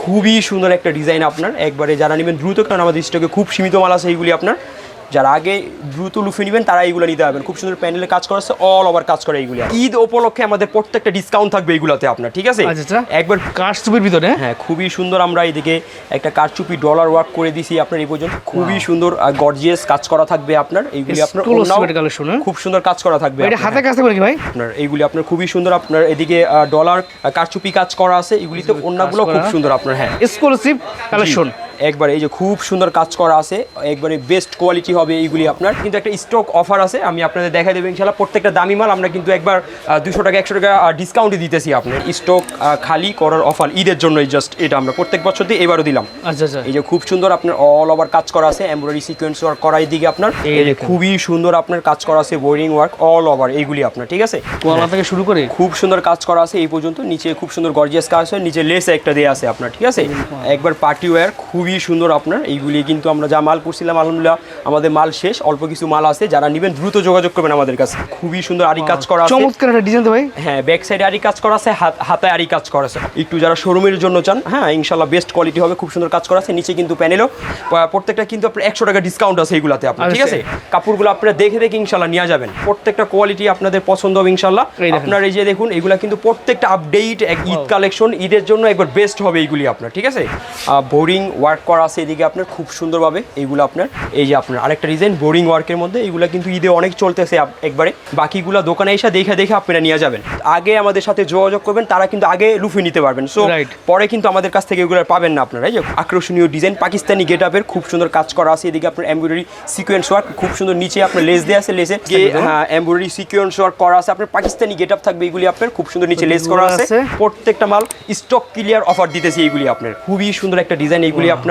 খুবই সুন্দর একটা ডিজাইন আপনার। একবারে যারা নেবেন দ্রুত কারণ আমাদের স্টকে খুব সীমিত মাল আছে এইগুলি আপনার। যারা আগে দ্রুত লুফে নেবেন তারা এইগুলো নিতে পারবেন। খুব সুন্দর প্যানেলে কাজ করা আছে অল ওভার কাজ করে এইগুলি ঈদ উপলক্ষে আমাদের প্রত্যেকটা ডিসকাউন্ট থাকবে এইগুলোতে আপনার ঠিক আছে? আচ্ছা আচ্ছা। একবার কাঠচুপির ভিতরে? হ্যাঁ খুবই সুন্দর আমরা এদিকে একটা কারচুপি ডলার ওয়ার্ক করে দিছি আপনার এই পর্যন্ত। খুবই সুন্দর গর্জিয়াস কাজ করা থাকবে আপনার। এইগুলি আপনার হ্যাঁ? খুব সুন্দর কাজ করা থাকবে এটা হাতে। কাজ থাকবে নাকি ভাই? আপনার এইগুলি আপনার খুবই সুন্দর আপনার এদিকে ডলার কারচুপি কাজ করা আছে এগুলিতে অন্যগুলো খুব করা। সুন্দর আপনার হ্যাঁ। এক্সক্লুসিভ কালেকশন একবার এই যে খুব সুন্দর কাজ করা আছে একবারে বেস্ট কোয়ালিটি হবে এইগুলি আপনার। কিন্তু একটা স্টক অফার আছে আমি আপনাদের দেখা দেবো ইনশাল্লাহ প্রত্যেকটা দামি মাল আমরা কিন্তু একবার দুশো টাকা একশো টাকা ডিসকাউন্টে দিতেছি আপনার। স্টক খালি করার অফার ঈদের জন্যই জাস্ট এটা আমরা প্রত্যেক বছর দিয়ে এবারও দিলাম। আচ্ছা আচ্ছা। এই যে খুব সুন্দর আপনার অল ওভার কাজ করা আছে এমব্রয়ডারি সিকোয়েন্স ওয়ার্ক করা এইদিকে আপনার। এই যে খুবই সুন্দর আপনার কাজ করা আছে বোরিং ওয়ার্ক অল ওভার এইগুলি আপনার ঠিক আছে? কোয়ালা থেকে শুরু করে। খুব সুন্দর কাজ করা আছে এই পর্যন্ত। নিচে খুব সুন্দর গর্জিয়াস কাজ আছে নিচে লেস একটা দেওয়া আছে আপনার ঠিক আছে? একবার পার্টি ওয়্যার খুবই সুন্দর আপনার। এইগুলি কিন্তু আমরা যা মাল করছিলাম আলহামদুলিল্লাহ আমাদের মাল শেষ। অল্প কিছু মাল আছে যারা নেবেন দ্রুত যোগাযোগ করবেন আমাদের কাছে। খুবই সুন্দর আরি কাজ করা আছে। চমৎকার একটা ডিজাইন তো ভাই। হ্যাঁ ব্যাক সাইডে আরি কাজ করা আছে হাত আরি কাজ করা আছে। একটু যারা শোরুমের জন্য চান হ্যাঁ ইনশাল্লাহ বেস্ট কোয়ালিটি হবে খুব সুন্দর কাজ করা আছে। নিচে কিন্তু প্যানেলও প্রত্যেকটা কিন্তু আপনার একশো টাকা ডিসকাউন্ট আছে এইগুলাতে আপনার ঠিক আছে? কাপড়গুলো আপনারা দেখে দেখে ইনশাল্লাহ নিয়ে যাবেন। প্রত্যেকটা কোয়ালিটি আপনাদের পছন্দ হবে ইনশাল্লাহ। দেখেন। আপনার এই যে দেখুন এগুলা কিন্তু প্রত্যেকটা আপডেট এক ঈদ কালেকশন ঈদের জন্য একবার বেস্ট হবে এইগুলি আপনার ঠিক আছে? বোরিং ওয়ার্ক করা আছে এদিকে আপনার খুব সুন্দরভাবে এইগুলো আপনার এই যে আপনার আরেকটা ডিজাইন বোরিং ওয়ার্কের মধ্যে এগুলা কিন্তু ঈদে অনেক চলতেছে একবারে। বাকিগুলো দোকানে এসে দেখে দেখে আপনারা নিয়ে যাবেন। আগে আমাদের সাথে যোগাযোগ করবেন তারা কিন্তু আগে লুফে নিতে পারবেন। সো পরে কিন্তু আমাদের কাছ থেকে এগুলো পাবেন না আপনারা। এই যে আকর্ষণীয় ডিজাইন পাকিস্তানি গেট আপের খুব সুন্দর কাজ করা আছে। এদিকে আপনার এমব্রয়ডারি সিকোয়েন্স ওয়ার্ক খুব সুন্দর নিচে আপনার লেস দেওয়া আছে লেসে হ্যাঁ এমব্রয়ডারি সিকোয়েন্স ওয়ার্ক করা আছে। আপনার পাকিস্তানি গেট আপ থাকবে এগুলি আপনার খুব সুন্দর নিচে লেস করা আছে। আছে। প্রত্যেকটা মাল স্টক ক্লিয়ার অফার দিতেছি এইগুলি আপনার। খুবই সুন্দর একটা ডিজাইন এইগুলি আপনার।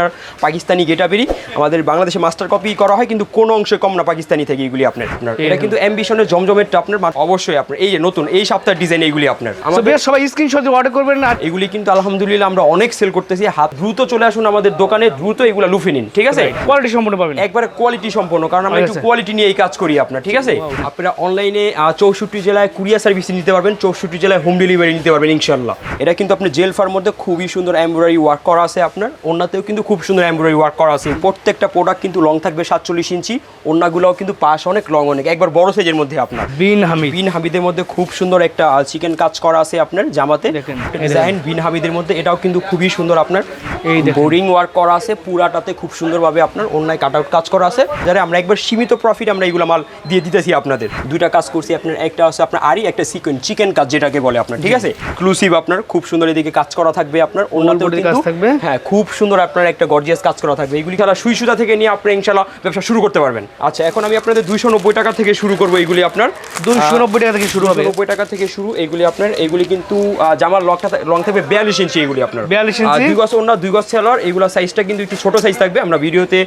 পাকিস্তানি গেট আপেরই আমাদের বাংলাদেশে মাস্টার কপি করা হয় কিন্তু কোনো অংশে কম না পাকিস্তানি থেকে এইগুলি আপনার। আপনার এটা কিন্তু অ্যাম্বিশনের জমজমেরটা আপনার অবশ্যই আপনার। এই যে নতুন এই সপ্তাহের ডিজাইন এইগুলি আপনার। আমাদের সবাই স্ক্রিনশট অর্ডার করবেন না? এগুলি কিন্তু আলহামদুলিল্লাহ আমরা অনেক সেল করতেছি। হাত দ্রুত চলে আসুন আমাদের দোকানে দ্রুত এগুলো লুফে নিন ঠিক আছে? কোয়ালিটি সম্পূর্ণ পাবেন। একবারে কোয়ালিটি সম্পন্ন কারণ আমরা একটু আচ্ছা। কোয়ালিটি নিয়ে এই কাজ করি আপনার ঠিক আছে? আপনারা অনলাইনে চৌষট্টি জেলায় কুরিয়ার সার্ভিস নিতে পারবেন চৌষট্টি জেলায় হোম ডেলিভারি নিতে পারবেন ইনশাল্লাহ এটা কিন্তু আপনার জেল ফার মধ্যে খুবই সুন্দর এমব্রয়ডারি ওয়ার্ক করা আছে আপনার। অন্যতেও কিন্তু খুব সুন্দর এমব্রয়ডারি ওয়ার্ক করা আছে। প্রত্যেকটা প্রোডাক্ট কিন্তু লং থাকবে সাতচল্লিশ ইঞ্চি অন্যগুলোও কিন্তু পাশ অনেক লং অনেক। একবার বড় সাইজের মধ্যে আপনার। বিন হামিদ। বিন হামিদের মধ্যে খুব সুন্দর একটা চিকেন কাজ করা আছে আপনার জামাতে। দেখেন, ডিজাইন বিন হামিদের মধ্যে এটাও কিন্তু খুবই সুন্দর আপনার। এই বোরিং ওয়ার্ক করা আছে পুরাটাতে খুব সুন্দরভাবে আপনার অন্যায় কাট আউট কাজ করা আছে। যারা আমরা একবার সীমিত প্রফিট আমরা এইগুলো মাল দিয়ে দিতেছি আপনাদের। দুইটা কাজ করছি আপনার একটা আছে আপনার আরই একটা চিকেন চিকেন কাজ যেটাকে বলে আপনার ঠিক আছে? ক্লুসিভ আপনার খুব সুন্দর এদিকে কাজ করা থাকবে আপনার। কাজ কিন্তু থাকবে। হ্যাঁ খুব সুন্দর আপনার একটা গর্জিয়াস কাজ করা থাকবে। এইগুলি খেলা সুই সুতা থেকে নিয়ে আপনি ইনশাল্লাহ ব্যবসা শুরু করতে পারবেন। আচ্ছা এখন আমি আপনাদের দুইশো নব্বই টাকা থেকে শুরু করব এইগুলি আপনার। দুইশো নব্বই টাকা থেকে শুরু হবে। নব্বই টাকা থেকে শুরু এগুলি আপনার। এগুলি কিন্তু জামার লকটা লং থাকবে বিয়াল্লিশ ইঞ্চি এগুলি আপনার। 42 ইঞ্চি? দুই গজ অন্য দুই গজ সেলার এগুলো সাইজটা কিন্তু একটু ছোট সাইজ থাকবে। আমরা ভিডিওতে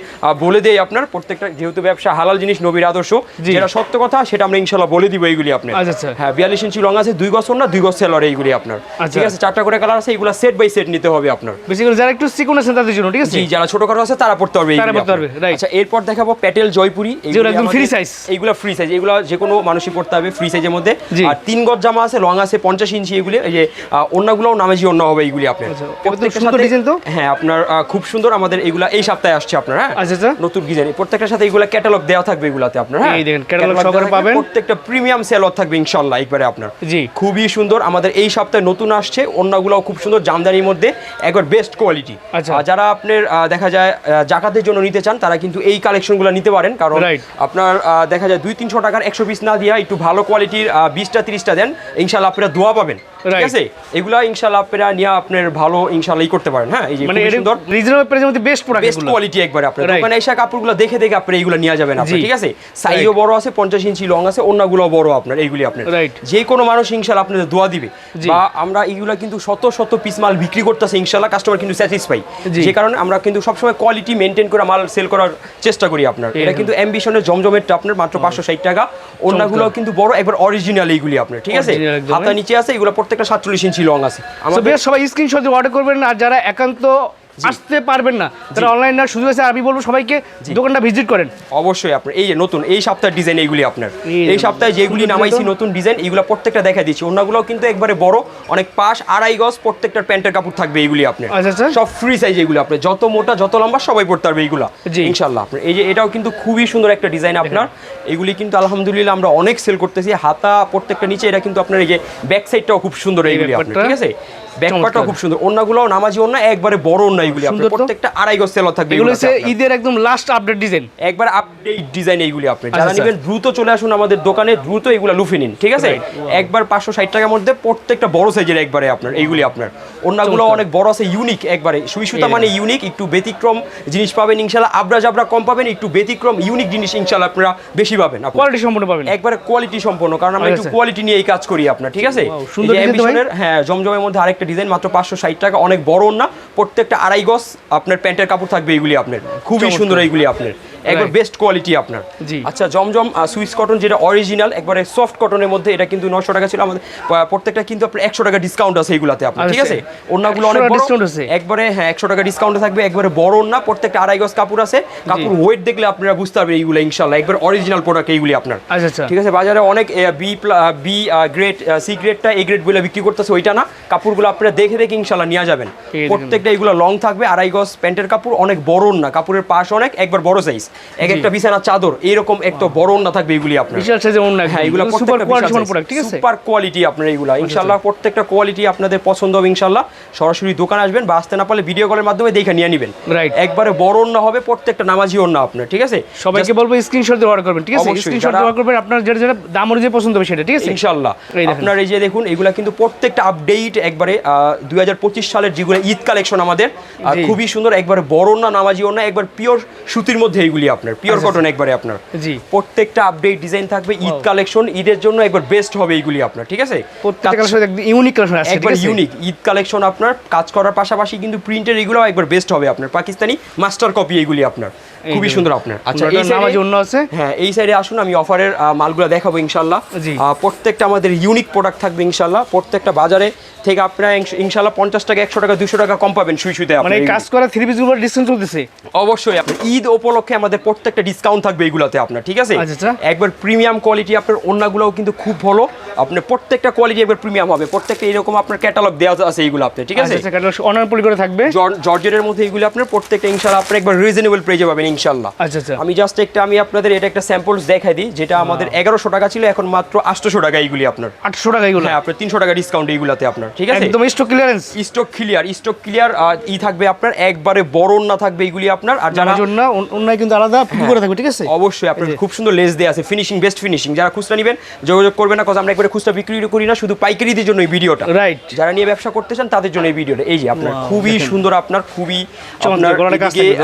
বলে দেই আপনার প্রত্যেকটা যেহেতু ব্যবসা হালাল জিনিস নবীর আদর্শ যেটা সত্য কথা সেটা আমরা ইনশাল্লাহ বলে দিব এইগুলি আপনার। আচ্ছা, আচ্ছা। হ্যাঁ বিয়াল্লিশ ইঞ্চি লং আছে দুই গজ অন্য দুই গজ সেলার এইগুলি আপনার। আচ্ছা। ঠিক আছে চারটা করে কালার আছে এগুলো সেট বাই সেট নিতে হবে আপনার। বেসিক্যালি যারা একটু চিকন আছেন তাদের জন্য ঠিক আছে যারা আছে তারা পড়তে পারবে তারা পড়তে পারবে, আচ্ছা এরপর দেখাবো প্যাটেল জয়পুরি যেগুলো একদম free size। এইগুলো ফ্রি সাইজ এগুলো যে কোনো মানুষই পড়তে হবে ফ্রি সাইজের মধ্যে আর তিন গজ জামা আছে লং আছে পঞ্চাশ ইঞ্চি এগুলি এই যে অন্যগুলোও নামেজি অন্য হবে এইগুলি আপনার আচ্ছা, প্রত্যেকটার সাথে- design তো? হ্যাঁ আপনার খুব সুন্দর আমাদের এগুলা এই সপ্তাহে আসছে আপনার হ্যাঁ আচ্ছা, আচ্ছা। নতুন ডিজাইন প্রত্যেকটার সাথে এগুলা ক্যাটালগ দেওয়া থাকবে এগুলাতে আপনার হ্যাঁ এই দেখেন, সহকারে পাবেন। প্রত্যেকটা প্রিমিয়াম সেলর থাকবে ইনশাল্লাহ একবারে আপনার জি। খুবই সুন্দর আমাদের এই সপ্তাহে নতুন আসছে অন্যগুলোও খুব সুন্দর জামদানির মধ্যে একবার বেস্ট কোয়ালিটি আচ্ছা। যারা আপনার দেখা যায় জাকাতের জন্য নিতে চান তারা কিন্তু এই কালেকশনগুলো নিতে পারেন কারণ. আপনার আহ, দেখা যায় দুই তিনশো টাকার একশো পিস না দিয়া একটু ভালো কোয়ালিটির বিশটা তিরিশটা দেন ইনশাল্লাহ আপনারা দোয়া পাবেন ঠিক আছে? এগুলা ইনশাল্লাহ আপনারা নিয়ে আপনার ভালো করতে পারেন হ্যাঁ? এই যে মানে সুন্দর। রিজনেবল প্রাইসের মধ্যে বেস্ট প্রোডাক্ট বেস্ট কোয়ালিটি একবার আপনার। দোকানে এসে কাপড়গুলো দেখে দেখে আপনি এইগুলো নিয়ে যাবেন আপনি ঠিক আছে? সাইজও বড় আছে পঞ্চাশ ইঞ্চি লং আছে অন্যগুলো বড় আপনার এইগুলি আপনার। যে কোনো মানুষ ইনশাল্লাহ আপনাদের দোয়া দিবে। বা আমরা এইগুলা কিন্তু শত শত পিস মাল বিক্রি করতেছে ইনশাল্লাহ কাস্টমার কিন্তু স্যাটিসফাই। যে কারণে আমরা কিন্তু সবসময় কোয়ালিটি মেনটেন করে মাল সেল করার চেষ্টা করি আপনার। এটা কিন্তু অ্যাম্বিশনের জমজমেরটা আপনার মাত্র পাঁচশো ষাট টাকা। অন্যগুলো কিন্তু বড় একবার অরিজিনাল এইগুলি আপনার ঠিক আছে? হাতা নিচে আছে এগুলো প্রত্যেকটা সাতচল্লিশ ইঞ্চি লং আছে। বেশ সবাই স্ক্রিনশট অর্ডার করবেন। আর যারা একান্ত আসতে পারবেন না। তারা অনলাইন না সুযোগ আছে আমি বলব সবাইকে দোকানটা ভিজিট করেন। অবশ্যই আপনার এই যে নতুন এই সপ্তাহের ডিজাইন এইগুলি আপনার। এই সপ্তাহে যেগুলি নামাইছি নতুন ডিজাইন এইগুলো প্রত্যেকটা দেখা দিচ্ছি। অন্যগুলো কিন্তু একবারে বড় অনেক পাশ আড়াই গজ প্রত্যেকটার প্যান্টের কাপড় থাকবে এইগুলি আপনার। আচ্ছা, আচ্ছা। সব ফ্রি সাইজ এইগুলো আপনার। যত মোটা যত লম্বা সবাই পড়তে পারবে এইগুলো। ইনশাল্লাহ আপনার। এই যে এটাও কিন্তু খুবই সুন্দর একটা ডিজাইন আপনার। এগুলি কিন্তু আলহামদুলিল্লাহ আমরা অনেক সেল করতেছি। হাতা প্রত্যেকটা নিচে এটা কিন্তু আপনার এই যে ব্যাক সাইডটাও খুব সুন্দর এইগুলি আপনার। ঠিক আছে? খুব সুন্দর। অন্যগুলোও নামাজি অন্য একবারে বড় আপনার। প্রত্যেকটা আড়াই গজ সেল থাকবে এগুলো হচ্ছে ঈদের একদম লাস্ট আপডেট ডিজাইন একবার আপডেট ডিজাইন এইগুলি আপনি আচ্ছা, যারা আচ্ছা। নেবেন দ্রুত চলে আসুন আমাদের দোকানে দ্রুত এগুলো লুফে নিন ঠিক আছে? একবার পাঁচশো ষাট টাকার মধ্যে প্রত্যেকটা বড় সাইজের একবারে আপনার এইগুলি আপনার। অন্যগুলো অনেক বড় আছে ইউনিক একবারে। সুই সুতা মানে ইউনিক একটু ব্যতিক্রম জিনিস পাবেন ইনশাল্লাহ। আবরা জাবরা কম পাবেন একটু ব্যতিক্রম ইউনিক জিনিস ইনশাল্লাহ আপনারা বেশি পাবেন কোয়ালিটি সম্পূর্ণ পাবেন। একবারে কোয়ালিটি সম্পন্ন কারণ আমরা একটু আচ্ছা। কোয়ালিটি নিয়ে এই কাজ করি আপনার ঠিক আছে? হ্যাঁ জমজমের মধ্যে আরেকটা ডিজাইন মাত্র পাঁচশো ষাট টাকা অনেক বড় না প্রত্যেকটা আড়াই গজ আপনার প্যান্টের কাপড় থাকবে এইগুলি আপনার। খুবই সুন্দর এইগুলি আপনার। একবার বেস্ট কোয়ালিটি আপনার। জি। আচ্ছা জমজম সুইস কটন যেটা অরিজিনাল একবারে সফট কটনের মধ্যে এটা কিন্তু নশো টাকা ছিল। আমাদের প্রত্যেকটা কিন্তু আপনার একশো টাকা ডিসকাউন্ট আছে এইগুলাতে আপনার ঠিক। আছে? অন্যগুলো অনেক discount আছে? একবারে হ্যাঁ একশো টাকা ডিসকাউন্ট থাকবে একবারে বড় না প্রত্যেকটা আড়াই গজ কাপড় আছে। কাপড় ওয়েট দেখলে আপনারা বুঝতে পারবেন এইগুলো ইনশাল্লাহ একবার অরিজিনাল প্রোডাক্ট এইগুলি আপনার। আচ্ছা আচ্ছা। ঠিক আছে বাজারে অনেক বি বি গ্রেড সি গ্রেডটা এ গ্রেড বলে বিক্রি করতেছে ওইটা না। কাপড়গুলো আপনারা দেখে দেখে ইনশাল্লাহ নিয়ে যাবেন। প্রত্যেকটা এগুলো লং থাকবে আড়াই গজ প্যান্টের কাপড় অনেক বড় না কাপড়ের পাশ অনেক একবার বড় সাইজ এক একটা বিছানা চাদর এরকম একটা বড় না থাকবে এগুলি আপনার। বিশাল সাইজের অন্য হ্যাঁ এগুলো সুপার কোয়ালিটি ঠিক আছে? সুপার কোয়ালিটি আপনার এইগুলো ইনশাল্লাহ প্রত্যেকটা কোয়ালিটি আপনাদের পছন্দ হবে ইনশাল্লাহ সরাসরি দোকান আসবেন বা আসতে না পারলে ভিডিও কলের মাধ্যমে দেখে নিয়ে নেবেন। Right. একবারে বড় না হবে প্রত্যেকটা নামাজি না আপনার ঠিক আছে? সবাইকে বলব স্ক্রিনশট দিয়ে অর্ডার করবেন ঠিক আছে? স্ক্রিনশট যারা- অর্ডার করবেন আপনার যেটা যেটা দাম অনুযায়ী পছন্দ হবে সেটা ঠিক আছে? ইনশাল্লাহ আপনার এই যে দেখুন এগুলা কিন্তু প্রত্যেকটা আপডেট একবারে দুই পঁচিশ সালের যেগুলো ঈদ কালেকশন আমাদের। খুবই সুন্দর একবারে বড় না নামাজি না একবার পিওর সুতির মধ্যে এইগুলি আপনার পিওর আচ্ছা, কটন একবারে আপনার। জি। প্রত্যেকটা আপডেট ডিজাইন থাকবে ঈদ কালেকশন ঈদের জন্য একবার বেস্ট হবে এইগুলি আপনার ঠিক আছে? ইউনিক কালার একবার ইউনিক ঈদ কালেকশন আপনার কাজ করার পাশাপাশি কিন্তু প্রিন্টের এগুলো একবার বেস্ট হবে আপনার পাকিস্তানি মাস্টার কপি এইগুলি আপনার খুবই সুন্দর আপনার। আচ্ছা এই side-এ- অন্য আছে? হ্যাঁ এই সাইডে আসুন আমি অফারের মালগুলো দেখাবো ইনশাল্লাহ আহ, প্রত্যেকটা আমাদের ইউনিক প্রোডাক্ট থাকবে ইনশাল্লাহ প্রত্যেকটা বাজারে থেকে আপনারা ইনশাল্লাহ পঞ্চাশ টাকা একশো টাকা দুশো টাকা কম পাবেন সুই সুইতে মানে কাজ করা থ্রি ডিসকাউন্ট চলতেছে? অবশ্যই আপনার ঈদ উপলক্ষে আমাদের প্রত্যেকটা ডিসকাউন্ট থাকবে এগুলোতে আপনার ঠিক আছে? আচ্ছা, আচ্ছা। একবার প্রিমিয়াম কোয়ালিটি আপনার অন্যগুলোও কিন্তু খুব ভালো। আপনার প্রত্যেকটা কোয়ালিটি একবার প্রিমিয়াম হবে। প্রত্যেকটা এরকম আপনার ক্যাটালগ দেওয়া আছে এইগুলো আপনি ঠিক আছে? আচ্ছা করে থাকবে। জর্জেটের মধ্যে এগুলো আপনার প্রত্যেকটা আপনার একবার রিজনেবল প্রাইজে পাবেন ইনশাল্লাহ। আচ্ছা আচ্ছা। আমি জাস্ট একটা আমি আপনাদের এটা একটা স্যাম্পলস দেখাই দিই যেটা আমাদের এগারোশো টাকা ছিল এখন মাত্র আটশোশো টাকা এইগুলি আপনার। আটশো টাকা এগুলো। হ্যাঁ আপনার তিনশো টাকা ডিসকাউন্ট এইগুলাতে আপনার ঠিক আছে? একদম stock clearance stock clear stock clear ই থাকবে আপনার একবারে বড় না থাকবে এইগুলি আপনার আর যারা জন্য কিন্তু আলাদা ফিট করে থাকবে ঠিক আছে? অবশ্যই আপনার খুব সুন্দর লেস দেওয়া আছে ফিনিশিং বেস্ট ফিনিশিং যারা খুচরা নেবেন যোগাযোগ করবেন না কাজ আমরা একবারে খুচরা বিক্রি করি না শুধু পাইকারিদের জন্য এই ভিডিওটা। রাইট যারা নিয়ে ব্যবসা করতে চান তাদের জন্য এই ভিডিওটা। এই যে আপনার খুবই সুন্দর আপনার খুবই আপনার?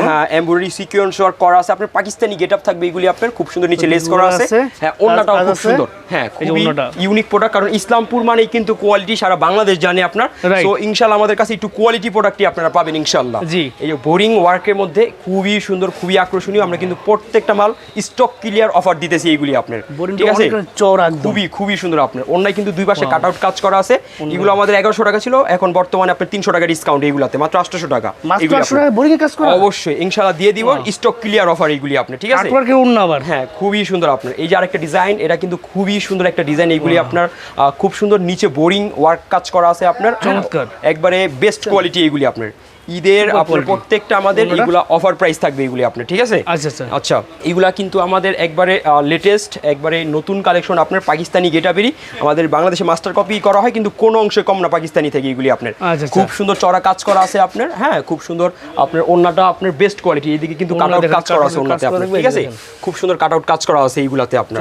হ্যাঁ এমব্রয়ডারি সিকোয়েন্স ওয়ার্ক করা আছে আপনার পাকিস্তানি গেটআপ থাকবে এগুলি আপনার খুব সুন্দর নিচে লেস করা আছে। আছে, হ্যাঁ ওন্নাটাও খুব সুন্দর। হ্যাঁ খুবই ইউনিক প্রোডাক্ট কারণ ইসলামপুর মানেই কিন্তু কোয়ালিটি সারা বাংলাদেশ জানে আপনার। Right. সো ইনশাআল্লাহ আমাদের কাছে একটু কোয়ালিটি প্রোডাক্টই আপনারা পাবেন ইনশাআল্লাহ। জি। এই যে বোরিং ওয়ার্কের মধ্যে খুবই সুন্দর খুবই আকর্ষণীয়। আমরা কিন্তু প্রত্যেকটা মাল স্টক ক্লিয়ার অফার দিতেছি এইগুলি আপনার। ঠিক আছে। খুবই খুবই সুন্দর আপনার। অন্যায় কিন্তু দুই পাশে কাট আউট কাজ করা আছে। এগুলো আমাদের এগারোশো টাকা ছিল। এখন বর্তমানে আপনার তিনশো টাকা ডিসকাউন্ট এইগুলাতে। মাত্র আটশো টাকা। আপনার- অবশ্যই। ইনশাআল্লাহ দিয়ে দিব। স্টক ক্লিয়ার অফার এইগুলি আপনি ঠিক আছে? হ্যাঁ খুবই সুন্দর আপনার। এই যে আরেকটা ডিজাইন এটা কিন্তু খুবই সুন্দর একটা ডিজাইন এইগুলি আপনার খুব সুন্দর নিচে বোরিং ওয়ার্ক কাজ করা আছে আপনার। চমৎকার। একবারে বেস্ট কোয়ালিটি এগুলি আপনার ঈদের আপনার প্রত্যেকটা আমাদের? এগুলা অফার প্রাইস থাকবে এগুলি আপনার ঠিক আছে? আচ্ছা, আচ্ছা। আচ্ছা এগুলা কিন্তু আমাদের একবারে লেটেস্ট একবারে নতুন কালেকশন আপনার পাকিস্তানি গেটাবেরি আমাদের বাংলাদেশে মাস্টার কপি করা হয় কিন্তু কোনো অংশে কম না পাকিস্তানি থেকে এগুলি আপনার। আচ্ছা, আচ্ছা। খুব সুন্দর চড়া কাজ করা আছে আপনার হ্যাঁ খুব সুন্দর আপনার ওন্নাটা আপনার বেস্ট কোয়ালিটি এইদিকে কিন্তু কাট আউট কাজ করা আছে ওন্নাতে আপনার ঠিক আছে? খুব সুন্দর কাট আউট কাজ করা আছে এইগুলাতে আপনার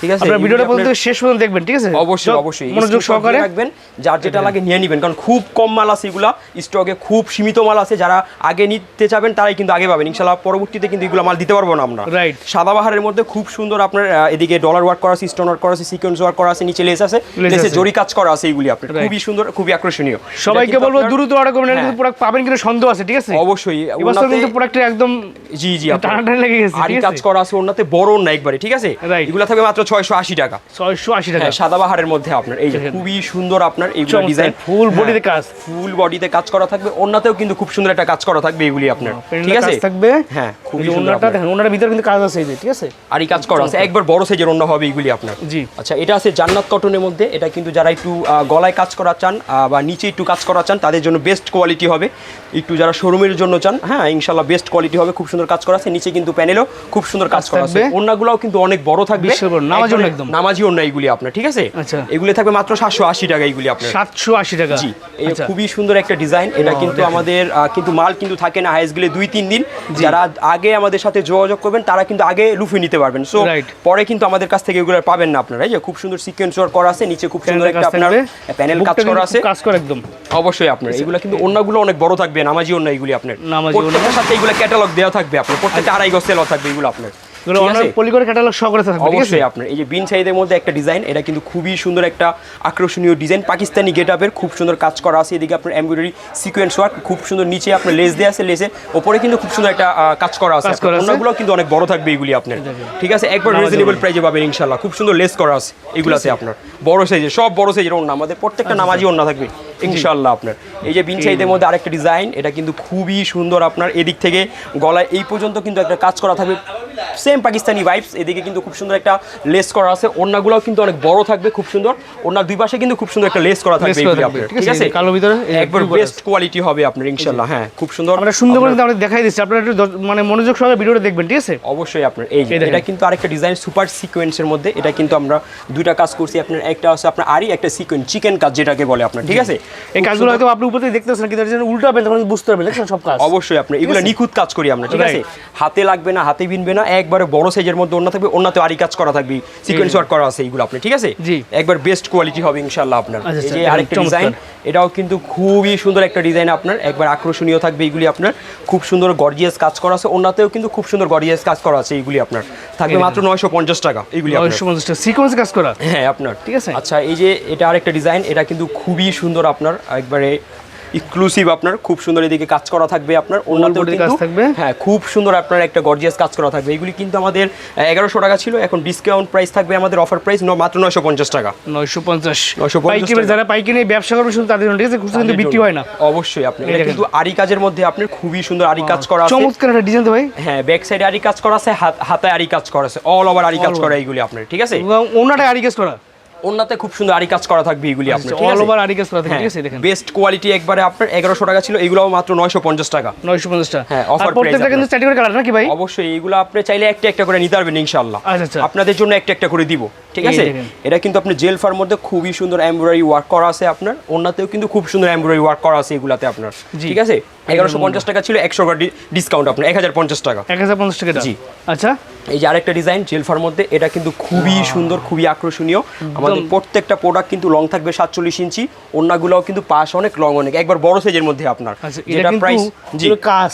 ঠিক আছে? আপনার ভিডিওটা পর্যন্ত শেষ পর্যন্ত দেখবেন ঠিক আছে? অবশ্যই অবশ্যই। মনোযোগ সহকারে রাখবেন যার যেটা লাগে নিয়ে নেবেন কারণ খুব কম মাল আছে এগুলা স্টকে খুব সীমিত মাল আছে যারা আগে নিতে চাবেন তারাই কিন্তু আগে পাবেন। ইনশাল্লাহ পরবর্তীতে কিন্তু এগুলো মাল দিতে পারব না আমরা। Right. সাদাবাহারের মধ্যে খুব সুন্দর আপনার এদিকে ডলার ওয়ার্ক করা আছে স্টোন ওয়ার্ক করা আছে সিকোয়েন্স ওয়ার্ক করা আছে নিচে লেস আছে লেসে। জরি কাজ করা আছে এইগুলি আপনার। খুবই সুন্দর খুবই আকর্ষণীয়। সবাইকে বলব দ্রুত অর্ডার করবেন হ্যাঁ। কিন্তু প্রোডাক্ট পাবেন কিন্তু সন্দেহ আছে ঠিক আছে? অবশ্যই। ওনাতে- কিন্তু প্রোডাক্টটা একদম জি জি আপনার। টানাটানি লেগে গেছে আরি কাজ করা আছে ওনাতে বড় না একবারে ঠিক আছে? এগুলো থাকবে মাত্র ছয়শো আশি টাকা। ছয়শো আশি টাকা। হ্যাঁ সাদাবাহারের মধ্যে আপনার এই যে খুবই সুন্দর আপনার এইগুলো ডিজাইন full body তে কাজ। ফুল বডিতে কাজ করা থাকবে ওনাতেও কিন্তু কিন্তু খুব সুন্দর একটা কাজ করা থাকবে এগুলি আপনার। ঠিক ঠিক আছে? থাকবে। হ্যাঁ খুবই ওনাটা দেখেন ওনাটার ভিতরে কিন্তু কাজ আছে এই যে ঠিক আছে? আর এই কাজ করা আছে। একবার বড় সাইজের অন্য হবে এইগুলি আপনার। জি। আচ্ছা এটা আছে জান্নাত কটনের মধ্যে। এটা কিন্তু যারা একটু গলায় কাজ করা চান বা নিচে একটু কাজ করা চান তাদের জন্য বেস্ট কোয়ালিটি হবে। একটু যারা শোরুমের জন্য চান হ্যাঁ ইনশাল্লাহ বেস্ট কোয়ালিটি হবে। খুব সুন্দর কাজ করা আছে। নিচে কিন্তু প্যানেলও খুব সুন্দর কাজ করা আছে। অন্যগুলোও কিন্তু অনেক বড় থাকবে। নামাজি একদম। নামাজি অন্য এইগুলি আপনার ঠিক আছে? আচ্ছা। এগুলি থাকবে মাত্র সাতশো আশি টাকা এইগুলি আপনার। সাতশো আশি টাকা। জি। এই আচ্ছা। খুবই সুন্দর একটা ডিজাইন এটা কিন্তু আমাদের আহ, কিন্তু মাল কিন্তু থাকে না হাইস গেলে দুই তিন দিন। যারা আগে আমাদের সাথে যোগাযোগ করবেন তারা কিন্তু আগে লুফে নিতে পারবেন। সো পরে কিন্তু আমাদের কাছ থেকে এগুলো পাবেন না আপনারা। এই যে খুব সুন্দর সিকোয়েন্স ওয়ার্ক করা আছে নিচে খুব সুন্দর একটা আপনার প্যানেল কাজ করা আছে। কাজ করে একদম। অবশ্যই আপনার। এগুলো কিন্তু অন্যগুলো অনেক বড় থাকবে নামাজি অন্য এগুলি আপনার। নামাজি অন্য। সাথে এগুলো ক্যাটালগ দেওয়া থাকবে আপনার। প্রত্যেকটা আড়াই গজ সেল থাকবে এগুলো আপনার। এগুলো ঠিক অনার আছে? ক্যাটালগ সহ করে থাকবে অবশ্যই আপনার এই যে বিন সাইজের মধ্যে একটা ডিজাইন এটা কিন্তু খুবই সুন্দর একটা আকর্ষণীয় ডিজাইন। পাকিস্তানি খুব সুন্দর কাজ করা আছে এদিকে আপনার এমব্রয়ডারি সিকোয়েন্স ওয়ার্ক খুব সুন্দর নিচে আপনার লেস দেওয়া আছে লেসের ওপরে কিন্তু খুব সুন্দর একটা কাজ করা আছে। কাজ করা আছে। অন্যগুলো কিন্তু অনেক বড় থাকবে এগুলি আপনার। ঠিক আছে। একবার নামাজি রিজনেবল প্রাইজে পাবেন ইনশাল্লাহ খুব সুন্দর লেস করা আছে এগুলাতে আপনার। বড় সাইজের সব বড় সাইজের অন্য আমাদের প্রত্যেকটা নামাজি অন্য থাকবে ইনশাল্লাহ আপনার। এই যে বিন সাইজের মধ্যে আরেকটা ডিজাইন এটা কিন্তু খুবই সুন্দর আপনার। এদিক থেকে গলায় এই পর্যন্ত কিন্তু একটা কাজ করা থাকবে। সেম পাকিস্তানি ভাইবস এদিকে কিন্তু খুব সুন্দর একটা লেস করা আছে। ওড়নাগুলোও কিন্তু অনেক বড় থাকবে খুব সুন্দর। ওড়নার দুই পাশে কিন্তু খুব সুন্দর একটা লেস করা থাকবে ঠিক আছে? কালো ভিতরে একবার বেস্ট কোয়ালিটি হবে আপনার ইনশাল্লাহ হ্যাঁ খুব সুন্দর। আমরা সুন্দর করে আমরা দেখাই দিচ্ছি আপনারা একটু মানে মনোযোগ সহকারে ভিডিওটা দেখবেন ঠিক আছে? অবশ্যই আপনার এই এটা কিন্তু আরেকটা ডিজাইন সুপার সিকোয়েন্সের মধ্যে এটা কিন্তু আমরা দুইটা কাজ করছি আপনার একটা আছে আপনার আরি একটা সিকোয়েন্স চিকেন কাজ যেটাকে বলে আপনার ঠিক আছে? এই কাজগুলো হয়তো আপনি উপর দেখতেছেন কিন্তু এটা উল্টো হবে তখন বুঝতে পারবেন দেখছেন সব কাজ? অবশ্যই আপনার এগুলো? নিখুঁত কাজ করি আমরা ঠিক আছে? হাতে লাগবে না হাতে বিনবে না একবারে বড় সাইজের মধ্যে অন্য থাকবে অন্যতে আরি কাজ করা থাকবে। সিকোয়েন্স ওয়ার্ক করা আছে এইগুলো আপনি ঠিক আছে? জি। একবার বেস্ট কোয়ালিটি হবে ইনশাআল্লাহ আপনার। আচ্ছা, এই যে আচ্ছা, আরেকটা ডিজাইন এটাও কিন্তু খুবই সুন্দর একটা ডিজাইন আপনার। একবার আকর্ষণীয় থাকবে এইগুলি আপনার। খুব সুন্দর গর্জিয়াস কাজ করা আছে। অন্যতেও কিন্তু খুব সুন্দর গর্জিয়াস কাজ করা আছে এইগুলি আপনার। থাকবে মাত্র নয়শো পঞ্চাশ টাকা এইগুলি আপনার। নয়শো পঞ্চাশটা সিকোয়েন্স কাজ করা? হ্যাঁ আপনার। ঠিক আছে। আচ্ছা এই যে এটা আরেকটা ডিজাইন এটা কিন্তু খুবই সুন্দর আপনার। একবারে এক্সক্লুসিভ আপনার খুব সুন্দর এদিকে কাজ করা থাকবে আপনার অন্যতেও কাজ কিন্তু থাকবে। হ্যাঁ খুব সুন্দর আপনার একটা গর্জিয়াস কাজ করা থাকবে। এগুলি কিন্তু আমাদের এগারোশো টাকা ছিল এখন ডিসকাউন্ট প্রাইস থাকবে আমাদের অফার প্রাইস মাত্র নয়শো পঞ্চাশ টাকা। নয়শো পঞ্চাশ। 950 পাইকারি টাকা। যারা পাইকারি ব্যবসা করবে শুধু তাদের ঠিক আছে? খুচরো কিন্তু বিক্রি হয় না। অবশ্যই আপনি এটা কিন্তু আরি কাজের মধ্যে আপনার খুবই সুন্দর আরি কাজ করা আছে। চমৎকার একটা ডিজাইন তো ভাই। হ্যাঁ ব্যাক সাইডে আরি কাজ করা আছে হাত হাতায় আরি কাজ করা আছে অল ওভার আরি কাজ করা এইগুলি আপনার ঠিক আছে? ওনাটা আরি কাজ করা। অন্যতে খুব সুন্দর আরি কাজ করা থাকবে এইগুলি আপনার ঠিক অল ওভার আরি কাজ করা থাকে ঠিক আছে দেখেন। বেস্ট কোয়ালিটি একবারে আপনার এগারোশো টাকা ছিল এগুলো মাত্র নয়শো পঞ্চাশ টাকা। নয়শো পঞ্চাশটা হ্যাঁ, offer price প্রত্যেকটা কিন্তু আপনার। চারটি করে কালার নাকি ভাই? অবশ্যই এইগুলো আপনি চাইলে একটা একটা করে নিতে পারবেন ইনশাল্লাহ আচ্ছা, আচ্ছা। আপনাদের জন্য একটা একটা করে দিব ঠিক আছে? এটা কিন্তু আপনি জেলফার মধ্যে খুবই সুন্দর এমব্রয়ডারি ওয়ার্ক করা আছে আপনার। অন্যতেও কিন্তু খুব সুন্দর এমব্রয়ডারি ওয়ার্ক করা আছে এগুলাতে আপনার ঠিক আছে? এগারোশো পঞ্চাশ টাকা ছিল একশো ডিসকাউন্ট আপনার এক হাজার পঞ্চাশ টাকা। এক হাজার পঞ্চাশ টাকা জি। আচ্ছা। এই যে আরেকটা ডিজাইন জেলফার মধ্যে এটা কিন্তু খুবই সুন্দর খুবই আকর্ষণীয়। আমাদের প্রত্যেকটা প্রোডাক্ট কিন্তু লং থাকবে সাতচল্লিশ ইঞ্চি অন্যগুলোও কিন্তু পাশ অনেক লং অনেক একবার বড় সাইজের মধ্যে আপনার। আচ্ছা যেটা প্রাইস জি। কাজ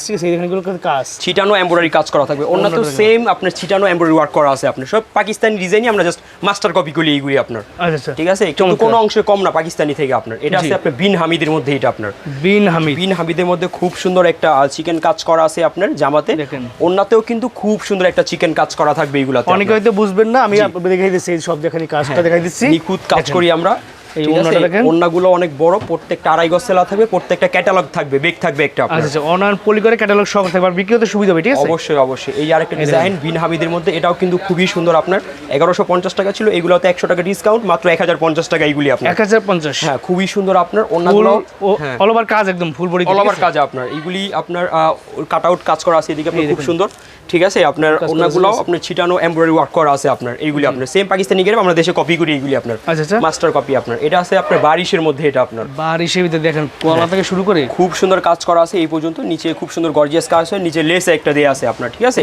কাজ। ছিটানো এমব্রয়ডারি কাজ করা থাকবে। অন্য তো সেম আপনার ছিটানো এমব্রয়ডারি ওয়ার্ক করা আছে আপনার। সব পাকিস্তানি ডিজাইনই আমরা জাস্ট মাস্টার কপি করি এইগুলি আপনার। আচ্ছা আচ্ছা। ঠিক আছে? কিন্তু কোনো অংশে কম না পাকিস্তানি থেকে আপনার। এটা আছে আপনার বিন হামিদের মধ্যে এটা আপনার। বিন হামিদ। বিন হামিদের মধ্যে খুব সুন্দর একটা চিকেন কাজ করা আছে আপনার জামাতে। অন্যতেও কিন্তু খুব সুন্দর একটা চিকেন কাজ করা থাকবে এইগুলাতে অনেকে হয়তো বুঝবেন না আমি দেখাই দিচ্ছি সব দেখানি কাজটা দেখাই দিচ্ছি। নিখুঁত কাজ করি আমরা। এই ঠিক আছে? ওড়নাটা দেখেন। ওড়নাগুলো অনেক বড় প্রত্যেকটা আড়াই গজ সেলা থাকবে প্রত্যেকটা ক্যাটালগ থাকবে বেগ থাকবে একটা আচ্ছা আচ্ছা অনার পলি করে ক্যাটালগ সহ থাকবে আর বিক্রি হতে সুবিধা হবে ঠিক আছে? অবশ্যই অবশ্যই। এই আরেকটা ডিজাইন বিন হামিদের মধ্যে এটাও কিন্তু খুবই সুন্দর আপনার। এগারোশো পঞ্চাশ টাকা ছিল এগুলোতে একশো টাকা ডিসকাউন্ট মাত্র এক হাজার পঞ্চাশ টাকা এইগুলি আপনার। এক হাজার পঞ্চাশ। হ্যাঁ খুবই সুন্দর আপনার অন্যগুলো হ্যাঁ। অল ওভার কাজ একদম ফুল বডি অল ওভার কাজ আপনার। এইগুলি আপনার কাট আউট কাজ করা আছে এদিকে আপনার খুব সুন্দর। ঠিক আছে আপনার অন্যগুলো আপনার ছিটানো এমব্রয়ডারি ওয়ার্ক করা আছে আপনার এইগুলি আপনার। সেম পাকিস্তানি গেলে আমরা দেশে কপি করি এইগুলি আপনার। আচ্ছা আচ্ছা। মাস্টার কপি আপনার। এটা আছে আপনার বারিশের মধ্যে এটা আপনার। বারিশের ভিতরে দেখেন কলা থেকে শুরু করে খুব সুন্দর কাজ করা আছে এই পর্যন্ত। নিচে খুব সুন্দর গর্জিয়াস কাজ আছে নিচে লেস একটা দেয়া আছে আপনার ঠিক আছে?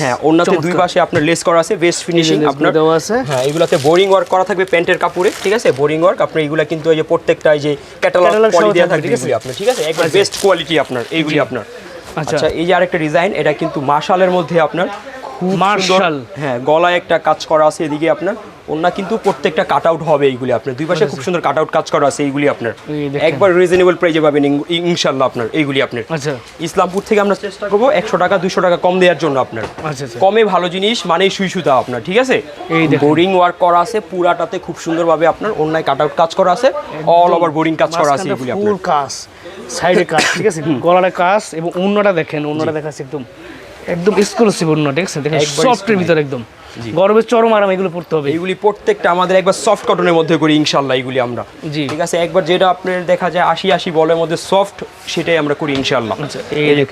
হ্যাঁ অন্যতে দুই পাশে আপনার লেস করা আছে বেস্ট ফিনিশিং আপনার। দেওয়া আছে। হ্যাঁ এগুলাতে বোরিং ওয়ার্ক করা থাকবে প্যান্টের কাপড়ে ঠিক আছে? বোরিং ওয়ার্ক আপনার এগুলা কিন্তু এই যে প্রত্যেকটা এই যে ক্যাটালগ পলি দেওয়া থাকবে, আপনার ঠিক আছে? একবার বেস্ট কোয়ালিটি আপনার এইগুলি আপনার। আচ্ছা। আচ্ছা এই যে আরেকটা ডিজাইন এটা কিন্তু মার্শালের মধ্যে আপনার খুব মার্শাল। হ্যাঁ গলায় একটা কাজ করা আছে এদিকে আপনার। ওনা কিন্তু প্রত্যেকটা কাট আউট হবে এইগুলি আপনার। দুই পাশে খুব সুন্দর কাট আউট কাজ করা আছে এইগুলি আপনার। একবার রিজনেবল প্রাইজে পাবেন ইনশাল্লাহ আপনার এইগুলি আপনার। আচ্ছা। ইসলামপুর থেকে আমরা চেষ্টা করব একশো টাকা দুশো টাকা কম দেওয়ার জন্য আপনার। আচ্ছা আচ্ছা। কমে ভালো জিনিস মানেই সুই সুতা আপনার ঠিক আছে? এই বোরিং ওয়ার্ক করা আছে পুরাটাতে খুব সুন্দরভাবে আপনার অন্যায় কাট আউট কাজ করা আছে অল ওভার বোরিং কাজ করা আছে এগুলি আপনার। কাজ সাইডে কাজ ঠিক আছে? গলাটা কাজ এবং অন্যটা দেখেন অন্যটা দেখাচ্ছে একদম একদম স্কুল অন্য দেখছেন আছে? দেখেন সফটের। ভিতর একদম। গরমের চরম আরাম এগুলো পড়তে হবে। এইগুলি প্রত্যেকটা আমাদের একবার সফট কটনের মধ্যে করি ইনশাল্লাহ এইগুলি আমরা। জি। ঠিক আছে একবার যেটা আপনার দেখা যায় আশি আশি বলের মধ্যে সফট সেটাই আমরা করি ইনশাল্লাহ আচ্ছা।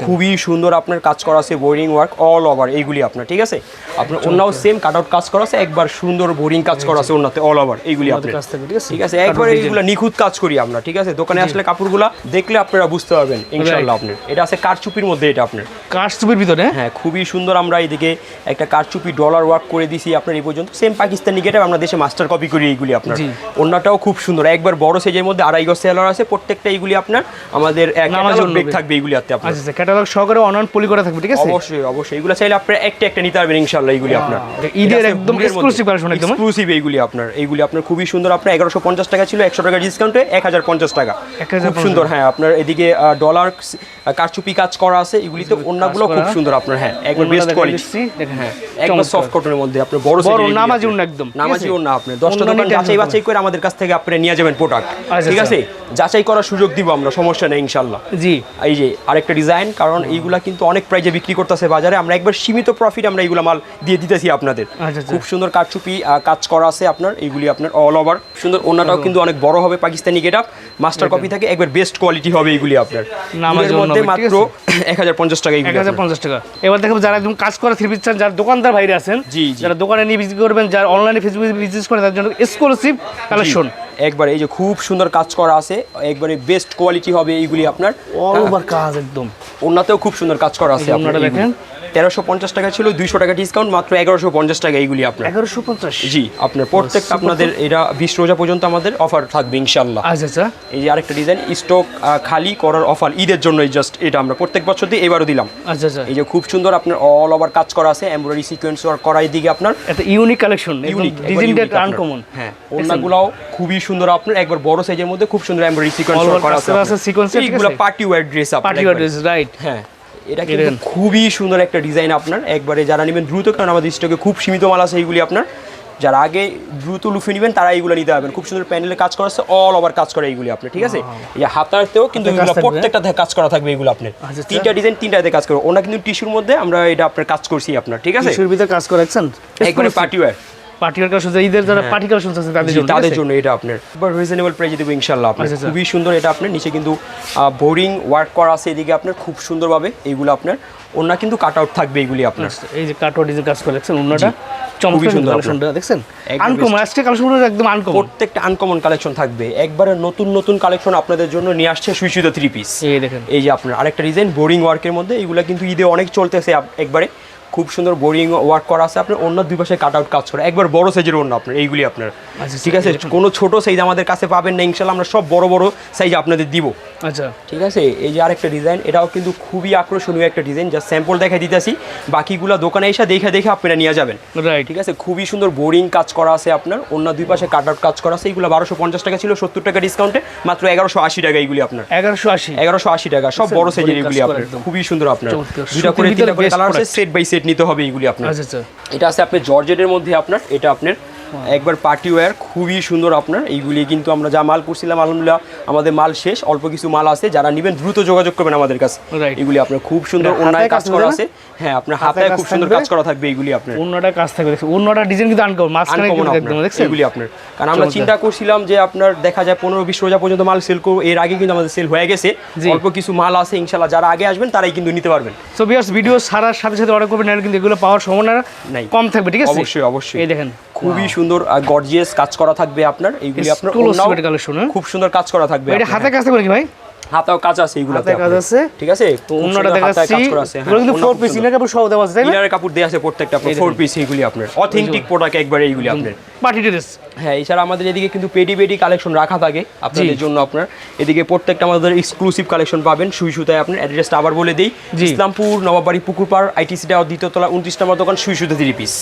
খুবই সুন্দর আপনার কাজ করা আছে বোরিং ওয়ার্ক অল ওভার এইগুলি আপনার ঠিক আছে? আপনার অন্যও সেম কাট আউট কাজ করা আছে একবার সুন্দর বোরিং কাজ করা আছে অন্যতে অল ওভার এইগুলি আপনার। ঠিক আছে? ঠিক আছে একবার এইগুলো নিখুঁত কাজ করি আমরা ঠিক আছে? দোকানে আসলে কাপড়গুলা দেখলে আপনারা বুঝতে পারবেন ইনশাল্লাহ আপনার। এটা আছে কারচুপির মধ্যে এটা আপনার। কাঠ সুপের ভিতরে? হ্যাঁ খুবই সুন্দর আমরা এইদিকে একটা কারচুপি ডলার ওয়ার্ক করে দিছি আপনার এই পর্যন্ত। সেম পাকিস্তানি গেটে আমরা দেশে মাস্টার কপি করি এইগুলি আপনার। অন্যটাও খুব সুন্দর। একবার বড় সাইজের মধ্যে আড়াই গজ সেলার আছে প্রত্যেকটা এইগুলি আপনার আমাদের ব্রেক থাকবে এইগুলি আপনার। আচ্ছা আচ্ছা ক্যাটালগ সহকারে অনলাইন পলি করা থাকবে ঠিক আছে? অবশ্যই অবশ্যই। এগুলো চাইলে আপনার একটা একটা নিতে পারবেন ইনশাল্লাহ এইগুলি আপনার। ঈদের একদম exclusive collection একদম, হ্যাঁ? এক্সক্লুসিভ এইগুলি আপনার। এইগুলি আপনার খুবই সুন্দর। আপনার এগারোশো পঞ্চাশ টাকা ছিল একশো টাকা ডিসকাউন্টে এক হাজার পঞ্চাশ টাকা। খুব সুন্দর হ্যাঁ আপনার এদিকে ডলার কারচুপি কাজ করা আছে এগুলিতে অন্যগুলো খুব সুন্দর আপনার হ্যাঁ একবার বেস্ট কোয়ালিটি দেখেন হ্যাঁ একবার সফট কটনের মধ্যে আপনার বড় বড় নামাজি এগুলি একদম, ঠিক নামাজি? অন্য আপনি। দশটা অন্য দোকান যাচাই বাছাই করে আমাদের কাছ থেকে আপনি নিয়ে যাবেন প্রোডাক্ট আচ্ছা, ঠিক আচ্ছা। আছে? যাচাই করার সুযোগ দিব আমরা সমস্যা নেই ইনশাল্লাহ জি। এই যে আরেকটা ডিজাইন কারণ এইগুলা কিন্তু অনেক প্রাইজে বিক্রি করতেছে বাজারে। আমরা একবার সীমিত প্রফিট আমরা এইগুলা মাল দিয়ে দিতেছি আপনাদের। আচ্ছা। খুব সুন্দর কারচুপি আহ, কাজ করা আছে আপনার এইগুলি আপনার অল ওভার সুন্দর ওনাটাও কিন্তু অনেক বড় হবে Pakistani get up master copy থাকে একবার বেস্ট কোয়ালিটি হবে এইগুলি আপনার। নামাজ এগুলোর মধ্যে মাত্র এক হাজার পঞ্চাশ টাকা এক এইগুলি হাজার পঞ্চাশ টাকা। এবার দেখো যারা একদম কাজ করা থ্রি পিস যারা দোকানদার বাইরে আছেন জি। যারা দোকানে নিয়ে বিক্রি করবেন যারা অনলাইনে ফেসবুকে বিজনেস করেন তাদের জন্য এক্সক্লুসিভ কালেকশন একবার এই যে খুব সুন্দর কাজ করা আছে একবারে বেস্ট কোয়ালিটি হবে এইগুলি আপনার। অল ওভার কাজ একদম। ওনাতেও খুব সুন্দর কাজ করা আছে ওড়নাটা দেখেন। তেরোশো পঞ্চাশ টাকা ছিল দুইশো টাকা ডিসকাউন্ট মাত্র এগারোশো পঞ্চাশ টাকা এইগুলি আপনার। এগারোশো পঞ্চাশ? জি আপনার প্রত্যেকটা আপনাদের এটা বিশ রোজা পর্যন্ত আমাদের অফার থাকবে ইনশাল্লাহ আচ্ছা আচ্ছা। এই যে আরেকটা ডিজাইন স্টক খালি করার অফার ঈদের জন্য জাস্ট এটা আমরা প্রত্যেক বছর দিয়ে এবারও দিলাম। আচ্ছা আচ্ছা। এই যে খুব সুন্দর আপনার অল ওভার কাজ করা আছে এমব্রয়ডারি সিকোয়েন্স ওয়ার্ক করা দিকে আপনার একটা ইউনিক কালেকশন ইউনিক ডিজাইনটা আনকমন হ্যাঁ ওনাগুলাও খুবই সুন্দর আপনার একবার বড় সাইজের মধ্যে খুব সুন্দর এমব্রয়ডারি সিকোয়েন্স করা আছে, এইগুলো আছে? পার্টি ওয়্যার ড্রেস আপনার পার্টি একবার। ড্রেস রাইট হ্যাঁ এটা কিন্তু খুবই সুন্দর একটা ডিজাইন আপনার। একবারে যারা নেবেন দ্রুত কারণ আমাদের স্টকে খুব সীমিত মাল আছে এইগুলি আপনার। যারা আগে দ্রুত লুফে নেবেন তারা এইগুলো নিতে পারবেন। খুব সুন্দর প্যানেলে কাজ করা আছে অল ওভার কাজ করা এইগুলি আপনার ঠিক আছে? এই যে হাতারতেও কিন্তু এগুলো। প্রত্যেকটাতে কাজ করা থাকবে এগুলো আপনার। আচ্ছা, আচ্ছা। তিনটা ডিজাইন তিনটাতে কাজ করবে। ওনা কিন্তু টিস্যুর মধ্যে আমরা এটা আপনার কাজ করছি আপনার ঠিক আছে? টিস্যুর ভিতরে কাজ করেছেন একবারে পার্টি ওয়্যার কালেকশন ঈদের যারা পার্টি কালেকশন আছে তাদের জন্য? তাদের জন্য এটা আপনার। এবার রিজনেবল প্রাইসে দেবো ইনশাল্লাহ আপনার। আচ্ছা, আচ্ছা। খুবই সুন্দর এটা আপনার। নিচে কিন্তু বোরিং ওয়ার্ক করা আছে এদিকে আপনার। খুব সুন্দরভাবে এইগুলো আপনার। কিন্তু কাট আউট থাকবে এইগুলি আপনার। আচ্ছা, এই যে কাটোয়া ডিজাইন কাজ করেছেন চমৎকার সুন্দর কালেকশনটা দেখছেন? আনকমন আজকে কালেকশনগুলো একদম আনকমন প্রত্যেকটা আনকমন কালেকশন থাকবে। একবারে নতুন নতুন কালেকশন আপনাদের জন্য নিয়ে আসছে সুইসুইতে থ্রি পিস এই দেখেন। এই যে আপনার আরেকটা ডিজাইন বোরিং ওয়ার্কের মধ্যে। এগুলো কিন্তু ঈদে অনেক চলতেছে একবারে। খুব সুন্দর বোরিং ওয়ার্ক করা আছে আপনার অন্য দুই পাশে কাট আউট কাজ করে। একবার বড় সাইজের অন্য আপনার এইগুলি আপনার। আচ্ছা, ঠিক আছে? কোনো ছোট সাইজ আমাদের কাছে পাবেন না ইনশাল্লাহ আমরা সব বড় বড় সাইজ আপনাদের দিব। আচ্ছা। ঠিক আছে? এই যে আরেকটা ডিজাইন এটাও কিন্তু খুবই আকর্ষণীয় একটা ডিজাইন যা স্যাম্পল দেখাই দিতেছি। বাকিগুলো দোকানে এসে দেখে দেখে আপনারা নিয়ে যাবেন। রাইট ঠিক আছে? খুবই সুন্দর বোরিং কাজ করা আছে আপনার। অন্য দুই পাশে কাট আউট কাজ করা আছে। এইগুলো বারোশো পঞ্চাশ টাকা ছিল সত্তর টাকা ডিসকাউন্টে মাত্র এগারোশো আশি টাকা এইগুলি আপনার। এগারোশো আশি। এগারোশো আশি টাকা। সব বড় সাইজের করা আপনার খুবই সুন্দর আপনার। দুইটা করে তিনটা করে কালার আছে সেট বাই সেট নিতে হবে এইগুলি আপনার। আচ্ছা আচ্ছা। এটা আছে আপনার জর্জেটের মধ্যে আপনার। এটা আপনার একবার পার্টি ওয়্যার খুবই সুন্দর আপনার। এইগুলি কিন্তু আমরা যা মাল করছিলাম আলহামদুলিল্লাহ আমাদের মাল শেষ। অল্প কিছু মাল আছে যারা নেবেন দ্রুত যোগাযোগ করবেন আমাদের কাছে. এগুলি আপনার খুব সুন্দর অন্যায় কাজ করা আছে। হ্যাঁ আপনার হাতায় খুব সুন্দর কাজ করা থাকবে এইগুলি আপনার। অন্যটা কাজ থাকবে। অন্যটা ডিজাইন কিন্তু আনকমন মাঝখানে একদম দেখছেন? এগুলি আপনার। কারণ আমরা চিন্তা করছিলাম যে আপনার দেখা যায় পনেরো বিশ রোজা পর্যন্ত মাল সেল করব এর আগে কিন্তু আমাদের সেল হয়ে গেছে। অল্প কিছু মাল আছে ইনশাল্লাহ যারা আগে আসবেন তারাই কিন্তু নিতে পারবেন। সো বিয়ার্স ভিডিও সারার সাথে সাথে অর্ডার করবেন কিন্তু এগুলো পাওয়ার সম্ভাবনা নাই। কম থাকবে ঠিক আছে? অবশ্যই অবশ্যই। এই দেখেন। খুবই সুন্দর গর্জিয়াস কাজ করা থাকবে আপনার। এইগুলি আপনার হ্যাঁ? খুব সুন্দর কাজ করা থাকবে এটা হাতে কাজ থাকবে নাকি ভাই? হ্যাঁ। হাতাও কাজ আছে এইগুলো হাতে কাজ আছে। ঠিক আছে? অন্যটা দেখাচ্ছি। কাজ এগুলো কিন্তু ফোর পিস ইনার কাপড় সহ দেওয়া আছে তাই না? ইনারের কাপড় দেওয়া আছে প্রত্যেকটা আপনার ফোর পিস এইগুলি আপনার। অথেন্টিক প্রোডাক্ট একবারে এইগুলি আপনার। পার্টি ড্রেস হ্যাঁ এছাড়া আমাদের এদিকে কিন্তু পেডি পেডি কালেকশন রাখা থাকে আপনাদের জন্য আপনার। এদিকে প্রত্যেকটা আমাদের এক্সক্লুসিভ কালেকশন পাবেন। সুই সুতায় আপনার অ্যাড্রেসটা আবার বলে দিই। ইসলামপুর নবাবাড়ি পুকুরপাড় আইটিসিটা দ্বিতীয়তলা উনত্রিশ নম্বর দোকান সুই সুতা থ্রি পিস